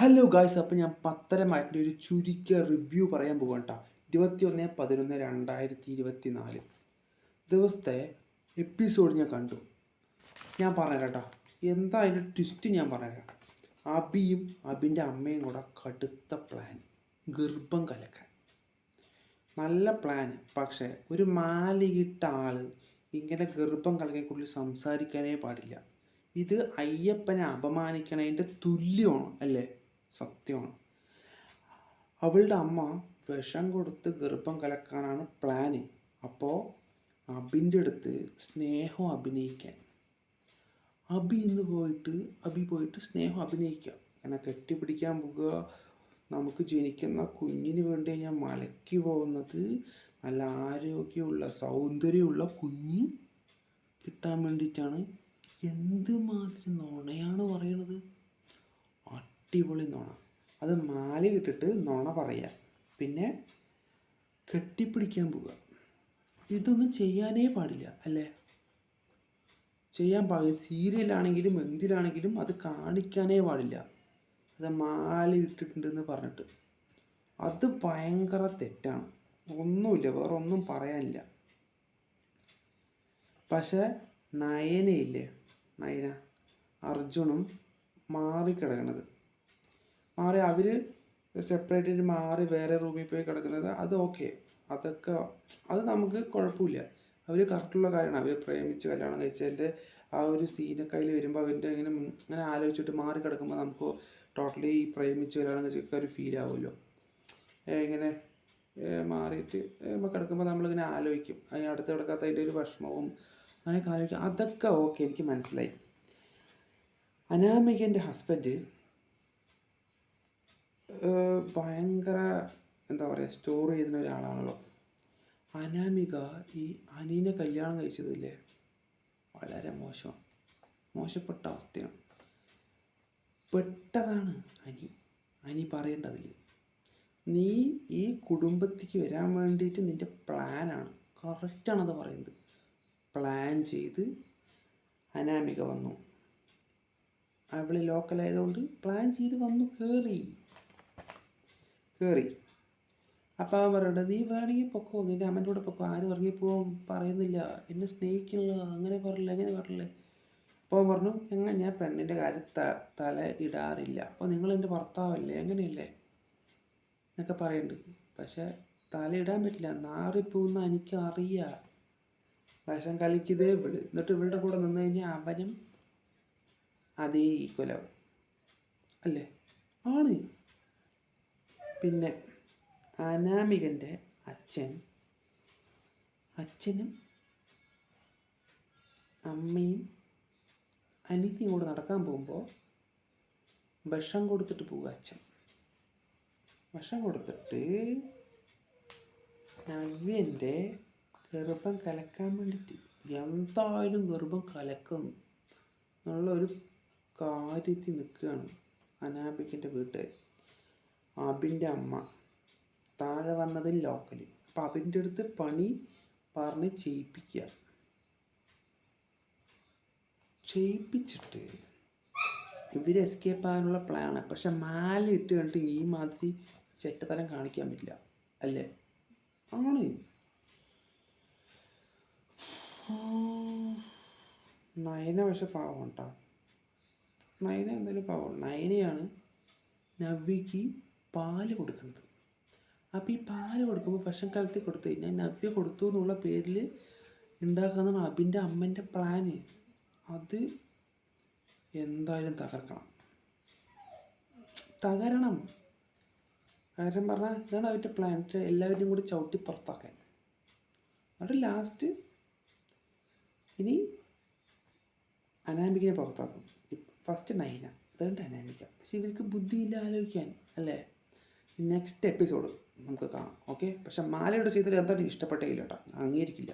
Hello guys അപ്പോൾ ഞാൻ പത്തരമായിട്ടിന്റെ ഒരു ചുരുക്കിയ റിവ്യൂ പറയാൻ പോകാം കേട്ടോ ഇരുപത്തി ഒന്ന് പതിനൊന്ന് രണ്ടായിരത്തി ഇരുപത്തി നാല് ദിവസത്തെ എപ്പിസോഡ് ഞാൻ കണ്ടു. ഞാൻ പറഞ്ഞുതരാം കേട്ടോ എന്താ അതിന്റെ ട്വിസ്റ്റ് ഞാൻ പറഞ്ഞുതരാം. അബിയും അബിന്റെ അമ്മയും കൂടെ കടുത്ത പ്ലാൻ ഗർഭം കലക്കാൻ. നല്ല പ്ലാൻ പക്ഷേ ഒരു മാലയിട്ട ആൾ ഇങ്ങനെ ഗർഭം കലക്കെക്കുള്ളിൽ സംസാരിക്കാനേ പാടില്ല. ഇത് അയ്യപ്പനെ അപമാനിക്കണതിന്റെ തുല്യമാണ് അല്ലേ? സത്യമാണ്. അവളുടെ അമ്മ വിഷം കൊടുത്ത് ഗർഭം കലക്കാനാണ് പ്ലാന് അപ്പോൾ അബിന്റെ അടുത്ത് സ്നേഹം അഭിനയിക്കാൻ. അബി ഇന്ന് പോയിട്ട് അബി പോയിട്ട് സ്നേഹം അഭിനയിക്കുക എന്നെ കെട്ടിപ്പിടിക്കാൻ പോകുക നമുക്ക് ജനിക്കുന്ന കുഞ്ഞിന് വേണ്ടി ഞാൻ മലക്കി പോകുന്നത് നല്ല ആരോഗ്യമുള്ള സൗന്ദര്യമുള്ള കുഞ്ഞ് കിട്ടാൻ വേണ്ടിയിട്ടാണ്. എന്ത് മാതിരി നുണയാണ് പറയണത്? അടിപൊളി നുണ. അത് മാല ഇട്ടിട്ട് നുണ പറയുക പിന്നെ കെട്ടിപ്പിടിക്കാൻ പോവുക ഇതൊന്നും ചെയ്യാനേ പാടില്ല അല്ലേ? ചെയ്യാൻ പാടില്ല സീരിയലാണെങ്കിലും എന്തിലാണെങ്കിലും അത് കാണിക്കാനേ പാടില്ല. അത് മാല ഇട്ടിട്ടുണ്ടെന്ന് പറഞ്ഞിട്ട്. അത് ഭയങ്കര തെറ്റാണ്. ഒന്നുമില്ല വേറെ ഒന്നും പറയാനില്ല. പക്ഷേ നയനയില്ലേ? നയന അർജുനും മാറിക്കിടക്കണത്. മാറി അവർ സെപ്പറേറ്റ് ആയിട്ട് മാറി വേറെ റൂമിൽ പോയി കിടക്കുന്നത് അത് ഓക്കെ അതൊക്കെ അത് നമുക്ക് കുഴപ്പമില്ല. അവർ കറക്റ്റുള്ള കാര്യമാണ്. അവർ പ്രേമിച്ച് കല്യാണം കഴിച്ചതിന്റെ ആ ഒരു സീനൊക്കെ അതിൽ വരുമ്പോൾ അവന്റെ ഇങ്ങനെ ഇങ്ങനെ ആലോചിച്ചിട്ട് മാറി കിടക്കുമ്പോൾ നമുക്ക് ടോട്ടലി പ്രേമിച്ച് കല്യാണം കഴിച്ചൊക്കെ ഒരു ഫീൽ ആവുമല്ലോ. ഇങ്ങനെ മാറിയിട്ട് കിടക്കുമ്പോൾ നമ്മളിങ്ങനെ ആലോചിക്കും. അതിന് അടുത്ത് കിടക്കാത്തതിന്റെ ഒരു വിഷമവും അങ്ങനെയൊക്കെ ആലോചിക്കും. അതൊക്കെ ഓക്കെ എനിക്ക് മനസ്സിലായി. അനാമികന്റെ ഹസ്ബൻഡ് ഭയങ്കര എന്താ പറയുക സ്റ്റോർ ചെയ്യുന്ന ഒരാളാണല്ലോ. അനാമിക ഈ അനീനെ കല്യാണം കഴിച്ചതില്ലേ? വളരെ മോശം. മോശപ്പെട്ട അവസ്ഥയാണ്. പെട്ടതാണ് അനി. അനി പറയേണ്ടതിൽ നീ ഈ കുടുംബത്തിക്ക് വരാൻ വേണ്ടിയിട്ട് നിന്റെ പ്ലാനാണ്. കറക്റ്റാണത് പറയുന്നത്. പ്ലാൻ ചെയ്ത് അനാമിക വന്നു. അവൾ ലോക്കലായതുകൊണ്ട് പ്ലാൻ ചെയ്ത് വന്നു കയറി കയറി അപ്പം അവൻ പറയണ്ട നീ വേണമെങ്കിൽ പൊക്കോ നിന്റെ അമ്മന്റെ കൂടെ പൊക്കോ ആരും ഇറങ്ങിപ്പോകാൻ പറയുന്നില്ല എന്നെ സ്നേഹിക്കുന്നു അങ്ങനെ പറയില്ല അങ്ങനെ പറയില്ലേ അപ്പോൾ പറഞ്ഞു ഞങ്ങൾ ഞാൻ പെണ്ണിന്റെ കാര്യം തല ഇടാറില്ല അപ്പോൾ നിങ്ങൾ എന്റെ ഭർത്താവല്ലേ അങ്ങനെയല്ലേ എന്നൊക്കെ പറയുന്നുണ്ട് പക്ഷേ തല ഇടാൻ പറ്റില്ല നാറിപ്പോകുന്ന എനിക്ക് അറിയാം വിഷം കളിക്കതേ ഇവൾ. എന്നിട്ട് ഇവളുടെ കൂടെ നിന്ന് കഴിഞ്ഞാൽ അവനും അതേ ഈക്വലാവും അല്ലേ? ആണ്. പിന്നെ അനാമികന്റെ അച്ഛൻ. അച്ഛനും അമ്മയും അനിയത്തിയും കൂടെ നടക്കാൻ പോകുമ്പോൾ വിഷം കൊടുത്തിട്ട് പോവുക അച്ഛൻ. വിഷം കൊടുത്തിട്ട് നവ്യന്റെ ഗർഭം കലക്കാൻ വേണ്ടിയിട്ട് എന്തായാലും ഗർഭം കലക്കും എന്നുള്ള ഒരു കാര്യത്തിൽ നിൽക്കുകയാണ് അനാമികന്റെ വീട്ടുകാർ അബിന്റെ അമ്മ. താഴെ വന്നത് ലോക്കൽ അപ്പം അബിന്റെ അടുത്ത് പണി പറഞ്ഞ് ചെയ്യിപ്പിക്കുക ചെയ്യിപ്പിച്ചിട്ട് ഇവർ എസ്കേപ്പ് ആകാനുള്ള പ്ലാനാണ് പക്ഷെ മാല ഇട്ട് കണ്ടിട്ട് ഈ മാതിരി ചെറ്റത്തരം കാണിക്കാൻ പറ്റില്ല. അല്ലേ? ആണ്? നയന പക്ഷെ പാവം കേട്ടോ നയന എന്തായാലും പാവം. നയനയാണ് നവ്യക്ക് പാൽ കൊടുക്കുന്നത്. അപ്പോൾ ഈ പാൽ കൊടുക്കുമ്പോൾ വിഷം കലത്തി കൊടുത്തു. കഴിഞ്ഞാൽ നവ്യ കൊടുത്തു എന്നുള്ള പേരിൽ ഉണ്ടാക്കുന്ന അബിന്റെ അമ്മന്റെ പ്ലാന് അത് എന്തായാലും തകർക്കണം. തകരണം. കാരണം പറഞ്ഞാൽ ഇതാണ് അവരുടെ പ്ലാൻ എല്ലാവരും കൂടി ചവിട്ടി പുറത്താക്കാൻ. അവിടെ ലാസ്റ്റ് ഇനി അനാമികനെ പുറത്താക്കും. ഫസ്റ്റ് നൈന അതുകൊണ്ട് അനാമിക. പക്ഷെ ഇവർക്ക് ബുദ്ധിയില്ല ആലോചിക്കാൻ അല്ലേ? നെക്സ്റ്റ് എപ്പിസോഡ് നമുക്ക് കാണാം. ഓക്കെ പക്ഷെ മാലയുടെ ചെയ്തത് എന്തായാലും ഇഷ്ടപ്പെട്ടേ ഇല്ല കേട്ടോ അംഗീകരിക്കില്ല